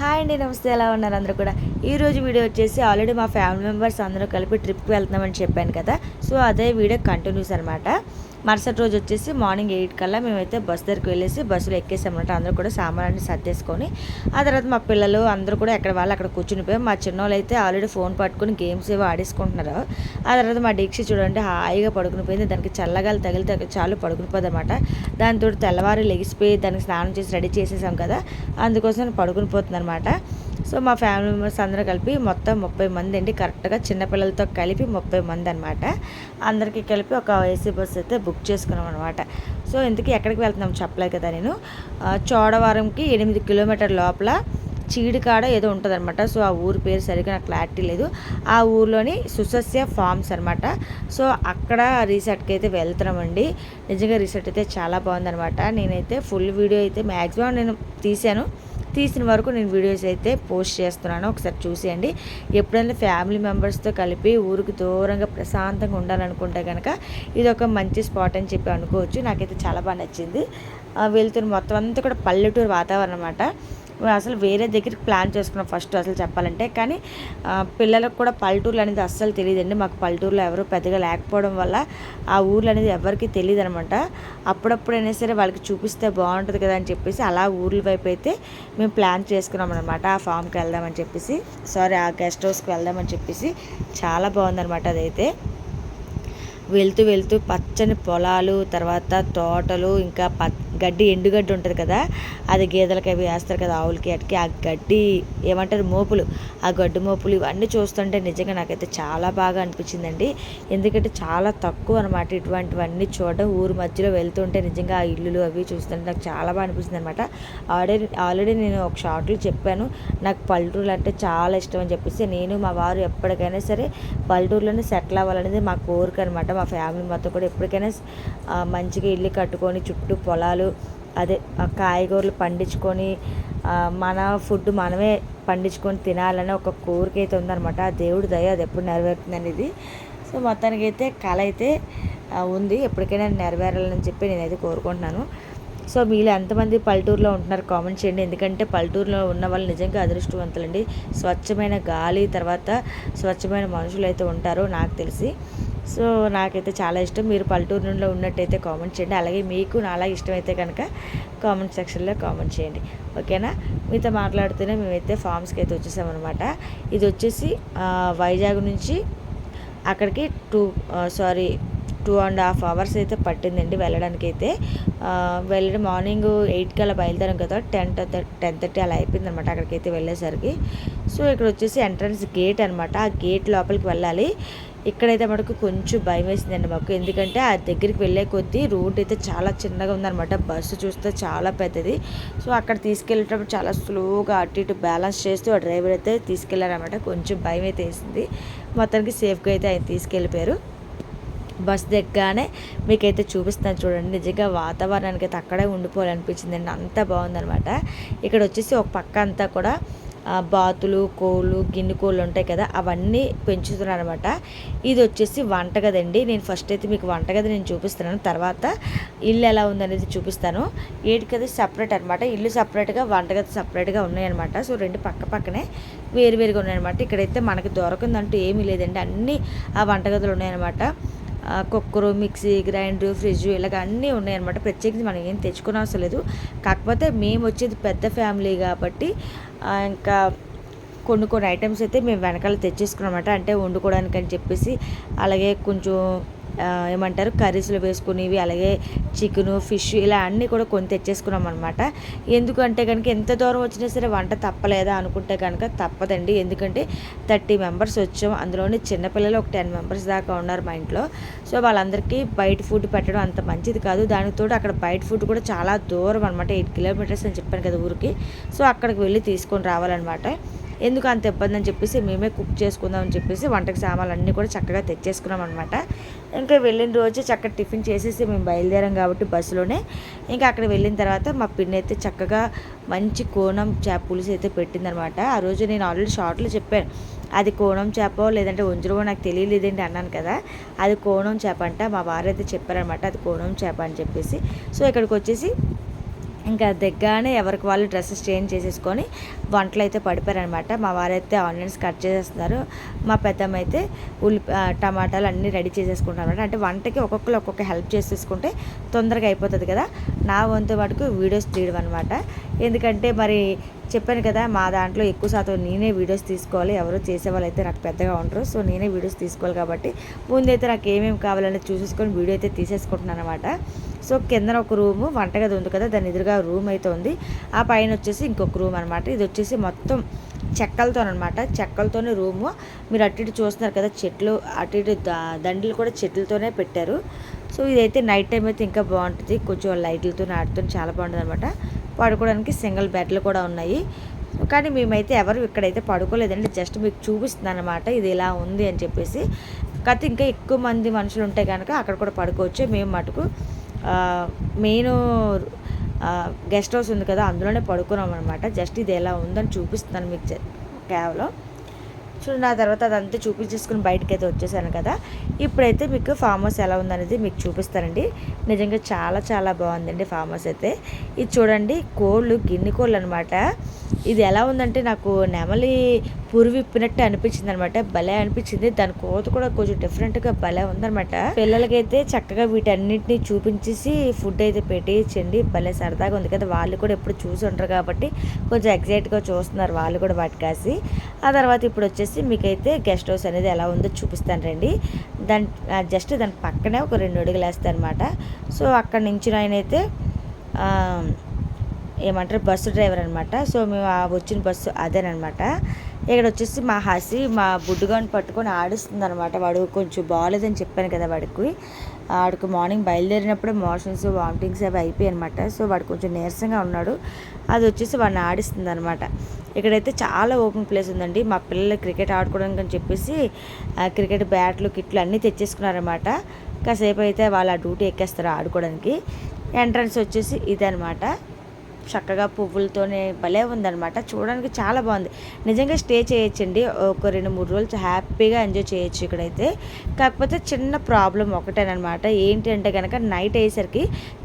Hi అండి నమస్తే. ఎలా ఉన్నారు అందరూ కూడా? ఈ రోజు వీడియో వచ్చేసి ఆల్రెడీ మా ఫ్యామిలీ మెంబర్స్ అందరూ కలిపి ట్రిప్కి వెళ్తున్నామని చెప్పాను కదా. సో అదే వీడియో కంటిన్యూస్ అనమాట మరుసటి రోజు వచ్చేసి మార్నింగ్ ఎయిట్ కల్లా మేమైతే బస్ దగ్గరికి వెళ్ళేసి బస్సులో ఎక్కేసామన్నమాట. అందరూ కూడా సామాన్లు సర్దేసుకొని ఆ తర్వాత మా పిల్లలు అందరూ కూడా ఎక్కడ వాళ్ళు అక్కడ కూర్చుని పోయి మా చిన్నోళ్ళు అయితే ఆల్రెడీ ఫోన్ పట్టుకుని గేమ్స్ ఏవో ఆడేసుకుంటున్నారు. ఆ తర్వాత మా డీక్ష చూడండి హాయిగా పడుకుని పోయింది. దానికి చల్లగాలి తగిలితే చాలు పడుకుని పోదు అనమాట తెల్లవారు లెగిసిపోయి దానికి స్నానం చేసి రెడీ చేసేసాం కదా. అందుకోసం పడుకుని పోతుంది అనమాట సో మా ఫ్యామిలీ మెంబర్స్ అందరూ కలిపి మొత్తం ముప్పై మంది అండి. కరెక్ట్గా చిన్నపిల్లలతో కలిపి ముప్పై మంది అనమాట అందరికీ కలిపి ఒక ఏసీ బస్సు అయితే బుక్ చేసుకున్నాం అనమాట సో ఇంతకీ ఎక్కడికి వెళ్తున్నాం చెప్పలేదు కదా నేను. చోడవరంకి ఎనిమిది కిలోమీటర్ లోపల చీడికాడ ఏదో ఉంటుందన్నమాట. సో ఆ ఊరి పేరు సరిగ్గా నాకు క్లారిటీ లేదు. ఆ ఊర్లోని సుసస్య ఫార్మ్స్ అనమాట సో అక్కడ రీసెర్ట్కి అయితే వెళ్తున్నామండి. నిజంగా రీసెర్ట్ అయితే చాలా బాగుందనమాట నేనైతే ఫుల్ వీడియో అయితే మ్యాక్సిమం నేను తీశాను. తీసిన వరకు నేను వీడియోస్ అయితే పోస్ట్ చేస్తున్నాను. ఒకసారి చూసేయండి. ఎప్పుడైనా ఫ్యామిలీ మెంబర్స్తో కలిపి ఊరికి దూరంగా ప్రశాంతంగా ఉండాలనుకుంటే కనుక ఇది ఒక మంచి స్పాట్ అని చెప్పి అనుకోవచ్చు. నాకైతే చాలా బాగా నచ్చింది. వెళ్తున్న మొత్తం అంతా కూడా పల్లెటూరు వాతావరణం అనమాట అసలు వేరే దగ్గరికి ప్లాన్ చేసుకున్నాం ఫస్ట్ అసలు చెప్పాలంటే. కానీ పిల్లలకు కూడా పల్లెటూర్లు అనేది అస్సలు తెలియదండి. మాకు పల్లెటూరులో ఎవరు పెద్దగా లేకపోవడం వల్ల ఆ ఊర్లు అనేది ఎవరికి తెలియదు అనమాట అప్పుడప్పుడైనా సరే వాళ్ళకి చూపిస్తే బాగుంటుంది కదా అని చెప్పేసి అలా ఊర్ల వైపు అయితే మేము ప్లాన్ చేసుకున్నాం అనమాట ఆ ఫామ్కి వెళ్దామని చెప్పేసి సారీ ఆ గెస్ట్ హౌస్కి వెళ్దామని చెప్పేసి చాలా బాగుందనమాట అదైతే. వెళ్తూ వెళ్తూ పచ్చని పొలాలు తర్వాత తోటలు ఇంకా ప గడ్డి ఎండుగడ్డి ఉంటుంది కదా అది గేదెలకి అవి వేస్తారు కదా ఆవులకి అటుకి ఆ గడ్డి ఏమంటారు మోపులు ఆ గడ్డి మోపులు ఇవన్నీ చూస్తుంటే నిజంగా నాకైతే చాలా బాగా అనిపించిందండి. ఎందుకంటే చాలా తక్కువ అనమాట ఇటువంటివన్నీ చూడడం ఊరు మధ్యలో వెళ్తుంటే నిజంగా ఆ ఇల్లులు అవి చూస్తుంటే నాకు చాలా బాగా అనిపిస్తుంది అనమాట ఆల్రెడీ ఆల్రెడీ నేను ఒక షార్ట్లో చెప్పాను నాకు పల్లెటూరులు అంటే చాలా ఇష్టం అని చెప్పేసి నేను మా వారు ఎప్పటికైనా సరే పల్లెటూరులోనే సెటిల్ అవ్వాలనేది మా కోరిక అనమాట మా ఫ్యామిలీ మొత్తం కూడా ఎప్పటికైనా మంచిగా ఇల్లు కట్టుకొని చుట్టూ పొలాలు అదే కాయగూరలు పండించుకొని మన ఫుడ్ మనమే పండించుకొని తినాలని ఒక కోరిక అయితే ఉందన్నమాట. ఆ దేవుడి దయ అది ఎప్పుడు నెరవేరుతుంది అనేది సో మొత్తానికి అయితే కళ అయితే ఉంది. ఎప్పటికైనా నెరవేరాలని చెప్పి నేనైతే కోరుకుంటున్నాను. సో మీలో ఎంతమంది పల్లెటూరులో ఉంటున్నారు కామెంట్ చేయండి. ఎందుకంటే పల్లెటూరులో ఉన్న వాళ్ళు నిజంగా అదృష్టవంతులండి. స్వచ్ఛమైన గాలి తర్వాత స్వచ్ఛమైన మనుషులు అయితే ఉంటారో నాకు తెలిసి. సో నాకైతే చాలా ఇష్టం. మీరు పల్లెటూరు నుండి ఉన్నట్టయితే కామెంట్ చేయండి. అలాగే మీకు నాలా ఇష్టమైతే కనుక కామెంట్ సెక్షన్లో కామెంట్ చేయండి. ఓకేనా? మీతో మాట్లాడుతూనే మేమైతే ఫామ్స్కి అయితే వచ్చేసామన్నమాట. ఇది వచ్చేసి వైజాగ్ నుంచి అక్కడికి two sorry two and half hours అయితే పట్టిందండి వెళ్ళడానికి అయితే వెళ్ళడం మార్నింగ్ ఎయిట్కి అలా బయలుదేరాం కదా టెన్ టెన్ థర్టీ అలా అయిపోయింది అనమాట అక్కడికి అయితే వెళ్ళేసరికి. సో ఇక్కడ వచ్చేసి ఎంట్రన్స్ గేట్ అనమాట. ఆ గేట్ లోపలికి వెళ్ళాలి. ఇక్కడైతే మనకు కొంచెం భయం వేసిందండి మాకు. ఎందుకంటే ఆ దగ్గరికి వెళ్ళే కొద్దీ రోడ్ అయితే చాలా చిన్నగా ఉందన్నమాట బస్సు చూస్తే చాలా పెద్దది. సో అక్కడ తీసుకెళ్ళేటప్పుడు చాలా స్లోగా అటు ఇటు బ్యాలెన్స్ చేస్తూ ఆ డ్రైవర్ అయితే తీసుకెళ్ళారనమాట కొంచెం భయం అయితే వేసింది. మొత్తానికి సేఫ్గా అయితే ఆయన తీసుకెళ్ళిపోయారు. బస్ దిగ్గానే మీకైతే చూపిస్తాను చూడండి. నిజంగా వాతావరణానికి అయితే అక్కడే ఉండిపోవాలనిపించిందండి అంత బాగుందనమాట ఇక్కడ వచ్చేసి ఒక పక్క అంతా కూడా బాతులు కోళ్ళు గిన్నె కోళ్ళు ఉంటాయి కదా అవన్నీ పెంచుతున్నారు అనమాట ఇది వచ్చేసి వంటగది అండి నేను ఫస్ట్ అయితే మీకు వంటగది నేను చూపిస్తున్నాను. తర్వాత ఇల్లు ఎలా ఉందనేది చూపిస్తాను. ఏటికది సపరేట్ అనమాట ఇల్లు సపరేట్గా వంటగది సపరేట్గా ఉన్నాయన్నమాట. సో రెండు పక్క పక్కనే వేరువేరుగా ఉన్నాయన్నమాట. ఇక్కడైతే మనకి దొరకందంటూ ఏమీ లేదండి. అన్నీ ఆ వంటగదులు ఉన్నాయన్నమాట. కుక్కరు మిక్సీ గ్రైండర్ ఫ్రిడ్జ్ ఇలాగ అన్నీ ఉన్నాయన్నమాట. ప్రత్యేకించి మనం ఏం తెచ్చుకునే అవసరం లేదు. కాకపోతే మేము వచ్చేది పెద్ద ఫ్యామిలీ కాబట్టి ఇంకా కొన్ని కొన్ని ఐటమ్స్ అయితే మేము వెనకాల తెచ్చేసుకున్నాం అంటే వండుకోవడానికి అని చెప్పేసి అలాగే కొంచెం ఏమంటారు కర్రీస్లో వేసుకునేవి అలాగే చికెను ఫిష్ ఇలా అన్నీ కూడా కొని తెచ్చేసుకున్నాం అనమాట ఎందుకంటే కనుక ఎంత దూరం వచ్చినా సరే వంట తప్పలేదా అనుకుంటే కనుక తప్పదండి. ఎందుకంటే థర్టీ మెంబర్స్ వచ్చాం. అందులోనే చిన్నపిల్లలు ఒక టెన్ మెంబర్స్ దాకా ఉన్నారు మా ఇంట్లో. సో వాళ్ళందరికీ బయట ఫుడ్ పెట్టడం అంత మంచిది కాదు. దానికి తోడు అక్కడ బయట ఫుడ్ కూడా చాలా దూరం అనమాట ఎయిట్ కిలోమీటర్స్ అని చెప్పాను కదా ఊరికి. సో అక్కడికి వెళ్ళి తీసుకొని రావాలన్నమాట. ఎందుకు అంత ఇబ్బంది అని చెప్పేసి మేమే కుక్ చేసుకుందాం అని చెప్పేసి వంటకి సామాన్లు అన్నీ కూడా చక్కగా తెచ్చేసుకున్నాం అనమాట ఇంకా వెళ్ళిన రోజు చక్కగా టిఫిన్ చేసేసి మేము బయలుదేరాం కాబట్టి బస్సులోనే. ఇంకా అక్కడ వెళ్ళిన తర్వాత మా పిన్ని అయితే చక్కగా మంచి కోణం చేప పులుసు అయితే పెట్టిందనమాట ఆ రోజు నేను ఆల్రెడీ షార్ట్లో చెప్పాను. అది కోణం చేప లేదంటే ఉంజరువో నాకు తెలియలేదండి అన్నాను కదా. అది కోణం చేప అంట మా వారైతే చెప్పారనమాట అది కోణం చేప అని చెప్పేసి. సో ఇక్కడికి వచ్చేసి ఇంకా దగ్గరనే ఎవరికి వాళ్ళు డ్రెస్సెస్ చేంజ్ చేసేసుకొని వంటలు అయితే పడిపోయారనమాట. మా వారైతే ఆనియన్స్ కట్ చేసేస్తున్నారు. మా పెద్దమ్మ అయితే ఉల్లి టమాటాలు అన్నీ రెడీ చేసేసుకుంటారు అనమాట అంటే వంటకి ఒక్కొక్కరు ఒక్కొక్క హెల్ప్ చేసేసుకుంటే తొందరగా అయిపోతుంది కదా. నా వంతు వాటికి వీడియోస్ తీయడం అనమాట. ఎందుకంటే మరి చెప్పాను కదా మా దాంట్లో ఎక్కువ శాతం నేనే వీడియోస్ తీసుకోవాలి. ఎవరు చేసేవాళ్ళు అయితే నాకు పెద్దగా ఉంటారు సో నేనే వీడియోస్ తీసుకోవాలి కాబట్టి ముందైతే నాకు ఏమేమి కావాలనేది చూసేసుకొని వీడియో అయితే తీసేసుకుంటున్నాను అనమాట సో కింద ఒక రూము వంటగది ఉంది కదా దాని ఎదురుగా రూమ్ అయితే ఉంది. ఆ పైన వచ్చేసి ఇంకొక రూమ్ అనమాట ఇది వచ్చేసి మొత్తం చెక్కలతో అనమాట చెక్కలతోనే రూము. మీరు అటు ఇటు చూస్తున్నారు కదా చెట్లు అటు ఇటు దండలు కూడా చెట్లతోనే పెట్టారు. సో ఇదైతే నైట్ టైం అయితే ఇంకా బాగుంటుంది. కొంచెం లైట్లతో ఆడుతూ చాలా బాగుంటుంది అనమాట పడుకోవడానికి సింగిల్ బెడ్లు కూడా ఉన్నాయి. కానీ మేమైతే ఎవరు ఇక్కడైతే పడుకోలేదండి. జస్ట్ మీకు చూపిస్తున్నాను అనమాట ఇది ఇలా ఉంది అని చెప్పేసి. కాకపోతే ఇంకా ఎక్కువ మంది మనుషులు ఉంటే కనుక అక్కడ కూడా పడుకోవచ్చు. మేము మటుకు మెయిన్ గెస్ట్ హౌస్ ఉంది కదా అందులోనే పడుకున్నాం అనమాట జస్ట్ ఇది ఎలా ఉందని చూపిస్తున్నాను మీకు కేవలం. చూడండి ఆ తర్వాత అదంతా చూపించేసుకుని బయటకి అయితే వచ్చేసాను కదా. ఇప్పుడైతే మీకు ఫామ్ హౌస్ ఎలా ఉందనేది మీకు చూపిస్తానండి. నిజంగా చాలా చాలా బాగుందండి ఫామ్ హౌస్ అయితే. ఇది చూడండి కోళ్ళు గిన్నె కోళ్ళు అనమాట ఇది ఎలా ఉందంటే నాకు నెమలి పురి విప్పినట్టు అనిపించింది అనమాట భలే అనిపించింది. దాని కోత కూడా కొంచెం డిఫరెంట్గా భలే ఉందనమాట పిల్లలకైతే చక్కగా వీటన్నిటిని చూపించేసి ఫుడ్ అయితే పెట్టేయచ్చండి. భలే సరదాగా ఉంది కదా. వాళ్ళు కూడా ఎప్పుడు చూసి ఉంటారు కాబట్టి కొంచెం ఎగ్జైట్గా చూస్తున్నారు వాళ్ళు కూడా వాటి కాసి ఆ తర్వాత ఇప్పుడు వచ్చేసి మీకైతే గెస్ట్ హౌస్ అనేది ఎలా ఉందో చూపిస్తాను రండి. దాని జస్ట్ దాని పక్కనే ఒక రెండు అడుగులు వేస్తాను అనమాట సో అక్కడ నుంచి ఆయన అయితే ఏమంటారు బస్సు డ్రైవర్ అనమాట సో మేము ఆ వచ్చిన బస్సు అదేనమాట ఇక్కడ వచ్చేసి మా హసి మా బుడ్డుగాని పట్టుకొని ఆడిస్తుంది అనమాట వాడు కొంచెం బాగాలేదని చెప్పాను కదా వాడికి. వాడికి మార్నింగ్ బయలుదేరినప్పుడు మోషన్స్ వామిటింగ్స్ అవి అయిపోయాయి అనమాట సో వాడు కొంచెం నీరసంగా ఉన్నాడు. అది వచ్చేసి వాడిని ఆడిస్తుంది అనమాట ఇక్కడైతే చాలా ఓపెన్ ప్లేస్ ఉందండి. మా పిల్లలు క్రికెట్ ఆడుకోవడానికి అని చెప్పేసి క్రికెట్ బ్యాట్లు కిట్లు అన్నీ తెచ్చేసుకున్నారనమాట కాసేపు అయితే వాళ్ళు ఆ డ్యూటీ ఎక్కేస్తారు ఆడుకోవడానికి. ఎంట్రన్స్ వచ్చేసి ఇదనమాట చక్కగా పువ్వులతోనే భలే ఉందన్నమాట. చూడడానికి చాలా బాగుంది. నిజంగా స్టే చేయొచ్చండి. ఒక రెండు మూడు రోజులు హ్యాపీగా ఎంజాయ్ చేయొచ్చు ఇక్కడైతే. కాకపోతే చిన్న ప్రాబ్లం ఒకటేనమాట ఏంటి అంటే కనుక నైట్ అయ్యేసరికి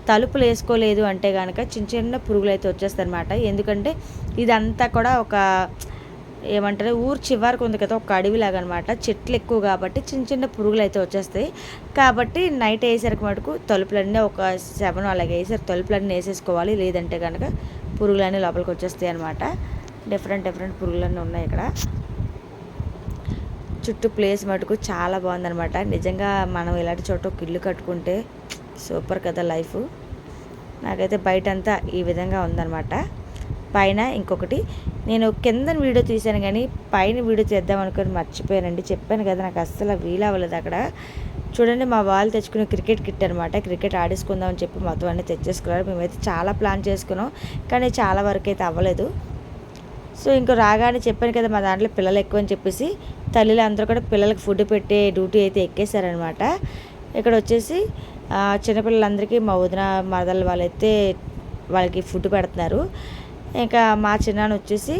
తలుపులు వేసుకోలేదు అంటే కనుక చిన్న చిన్న పురుగులు అయితే వచ్చేస్తాయి అనమాట ఎందుకంటే ఇదంతా కూడా ఒక ఏమంటారు ఊరు చివరికి ఉంది కదా ఒక అడవిలాగా అనమాట చెట్లు ఎక్కువ కాబట్టి చిన్న చిన్న పురుగులు అయితే వచ్చేస్తాయి. కాబట్టి నైట్ వేసేసరికి మటుకు తలుపులన్నీ ఒక సెవెన్ అలాగే వేసారు తలుపులన్నీ వేసేసుకోవాలి. లేదంటే కనుక పురుగులన్నీ లోపలికి వచ్చేస్తాయి అనమాట డిఫరెంట్ డిఫరెంట్ పురుగులన్నీ ఉన్నాయి ఇక్కడ. చుట్టూ ప్లేస్ మటుకు చాలా బాగుందనమాట నిజంగా మనం ఇలాంటి చోట ఒక ఇల్లు కట్టుకుంటే సూపర్ కదా లైఫ్. నాకైతే బయట అంతా ఈ విధంగా ఉందన్నమాట. పైన ఇంకొకటి నేను కింద వీడియో తీశాను కానీ పైన వీడియో తీద్దాం అనుకొని మర్చిపోయానండి. చెప్పాను కదా నాకు అస్సలు వీలు అవ్వలేదు అక్కడ. చూడండి మా వాళ్ళు తెచ్చుకునే క్రికెట్ కిట్ అనమాట క్రికెట్ ఆడేసుకుందాం అని చెప్పి మొత్తం అన్నీ తెచ్చేసుకున్నారు. మేమైతే చాలా ప్లాన్ చేసుకున్నాం కానీ చాలా వరకు అయితే అవ్వలేదు. సో ఇంకో రాగానే చెప్పాను కదా మా దాంట్లో పిల్లలు ఎక్కువ అని చెప్పేసి తల్లిలు అందరూ కూడా పిల్లలకు ఫుడ్ పెట్టే డ్యూటీ అయితే ఎక్కేశారనమాట ఇక్కడ వచ్చేసి చిన్నపిల్లలందరికీ మా వదిన మరదలు వాళ్ళైతే వాళ్ళకి ఫుడ్ పెడుతున్నారు. ఇంకా మా చిన్నాన్న వచ్చేసి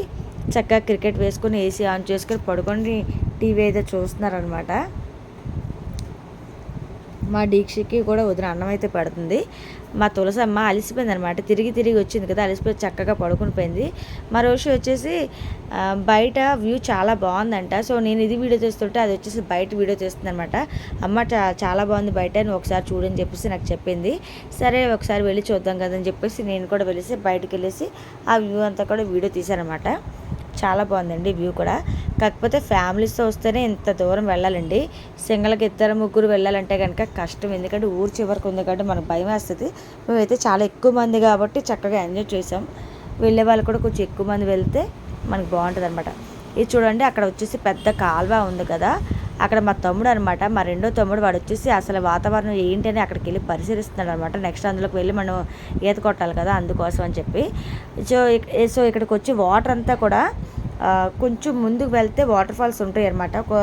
చక్కగా క్రికెట్ వేసుకొని ఏసీ ఆన్ చేసుకొని పడుకొని టీవీ అయితే చూస్తున్నారనమాట మా దీక్షకి కూడా వదిన అన్నం అయితే పెడుతుంది. మా తులసమ్మ అలసిపోయింది అనమాట తిరిగి తిరిగి వచ్చింది కదా అలసిపోయి చక్కగా పడుకుని పోయింది. మా రోజు వచ్చేసి బయట వ్యూ చాలా బాగుందంట. సో నేను ఇది వీడియో తీస్తుంటే అది వచ్చేసి బయట వీడియో తీస్తుంది అనమాట అమ్మ చాలా బాగుంది బయట నువ్వు ఒకసారి చూడని చెప్పేసి నాకు చెప్పింది. సరే ఒకసారి వెళ్ళి చూద్దాం కదా అని చెప్పేసి నేను కూడా వెళ్ళేసి బయటకు వెళ్ళేసి ఆ వ్యూ అంతా కూడా వీడియో తీశానమాట చాలా బాగుందండి వ్యూ కూడా. కాకపోతే ఫ్యామిలీస్తో వస్తేనే ఇంత దూరం వెళ్ళాలండి. సింగల్కి ఇద్దరు ముగ్గురు వెళ్ళాలంటే కనుక కష్టం. ఎందుకంటే ఊరు చివరికి ఉంది కాబట్టి మనకు భయం వేస్తుంది. మేమైతే చాలా ఎక్కువ మంది కాబట్టి చక్కగా ఎంజాయ్ చేసాం. వెళ్ళే వాళ్ళు కూడా కొంచెం ఎక్కువ మంది వెళ్తే మనకు బాగుంటుంది అనమాట ఇది చూడండి అక్కడ వచ్చేసి పెద్ద కాల్వ ఉంది కదా. అక్కడ మా తమ్ముడు అనమాట మా రెండో తమ్ముడు వాడు వచ్చేసి అసలు వాతావరణం ఏంటి అని అక్కడికి వెళ్ళి పరిశీలిస్తున్నాడు అనమాట నెక్స్ట్ అందులోకి వెళ్ళి మనం ఈత కొట్టాలి కదా అందుకోసం అని చెప్పి. సో సో ఇక్కడికి వచ్చి వాటర్ అంతా కూడా కొంచెం ముందుకు వెళ్తే వాటర్ ఫాల్స్ ఉంటాయి అనమాట ఒక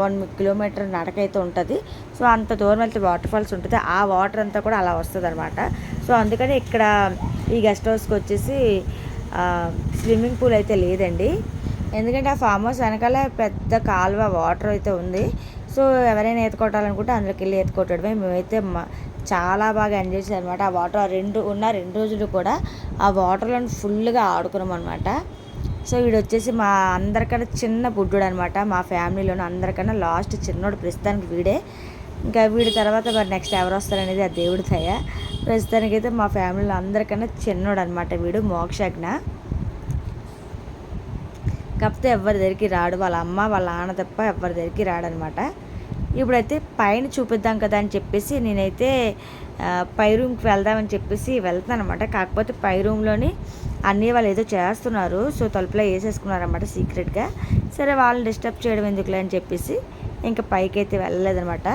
వన్ కిలోమీటర్ నడక అయితే ఉంటుంది. సో అంత దూరం వెళ్తే వాటర్ ఫాల్స్ ఉంటుంది. ఆ వాటర్ అంతా కూడా అలా వస్తుంది అనమాట సో అందుకని ఇక్కడ ఈ గెస్ట్ హౌస్కి వచ్చేసి స్విమ్మింగ్ పూల్ అయితే లేదండి. ఎందుకంటే ఆ ఫామ్ హౌస్ వెనకాల పెద్ద కాలువ వాటర్ అయితే ఉంది. సో ఎవరైనా ఈత కొట్టాలనుకుంటే అందులోకి వెళ్ళి ఈత కొట్టడమే. మేమైతే చాలా బాగా ఎంజాయ్ చేశారు అనమాట ఆ వాటర్ రెండు ఉన్న రెండు రోజులు కూడా ఆ వాటర్లను ఫుల్గా ఆడుకున్నాం అనమాట సో వీడు వచ్చేసి మా అందరికన్నా చిన్న బుడ్డుడు అనమాట మా ఫ్యామిలీలోనే అందరికన్నా లాస్ట్ చిన్నోడు ప్రస్తుతానికి వీడే. ఇంకా వీడి తర్వాత మరి నెక్స్ట్ ఎవరు వస్తారనేది ఆ దేవుడి దయ. ప్రస్తుతానికైతే మా ఫ్యామిలీలో అందరికన్నా చిన్నోడు అనమాట వీడు మోక్షజ్ఞ. కాకపోతే ఎవరి దగ్గరికి రాడు. వాళ్ళ అమ్మ వాళ్ళ నాన్న తప్ప ఎవరి దగ్గరికి రాడనమాట. ఇప్పుడైతే పైన చూపిద్దాం కదా అని చెప్పేసి నేనైతే పై రూమ్కి వెళ్దామని చెప్పేసి వెళ్తాను అనమాట కాకపోతే పై రూమ్లోని అన్నీ వాళ్ళు ఏదో చేస్తున్నారు సో తలుపులో వేసేసుకున్నారనమాట సీక్రెట్గా సరే వాళ్ళని డిస్టర్బ్ చేయడం ఎందుకులే అని చెప్పేసి ఇంకా పైకి అయితే వెళ్ళలేదనమాట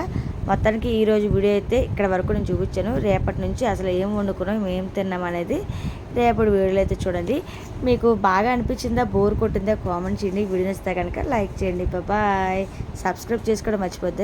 మొత్తానికి ఈరోజు వీడియో అయితే ఇక్కడ వరకు నేను చూపించాను. రేపటి నుంచి అసలు ఏం వండుకున్నాం ఏం తిన్నాం అనేది రేపటి వీడియోలో అయితే చూడండి. మీకు బాగా అనిపించిందా బోర్ కొట్టిందా కామెంట్ చేయండి. వీడియో ఇస్తే కనుక లైక్ చేయండి. బాయ్ సబ్స్క్రైబ్ చేసుకోవడం మర్చిపోద్ది.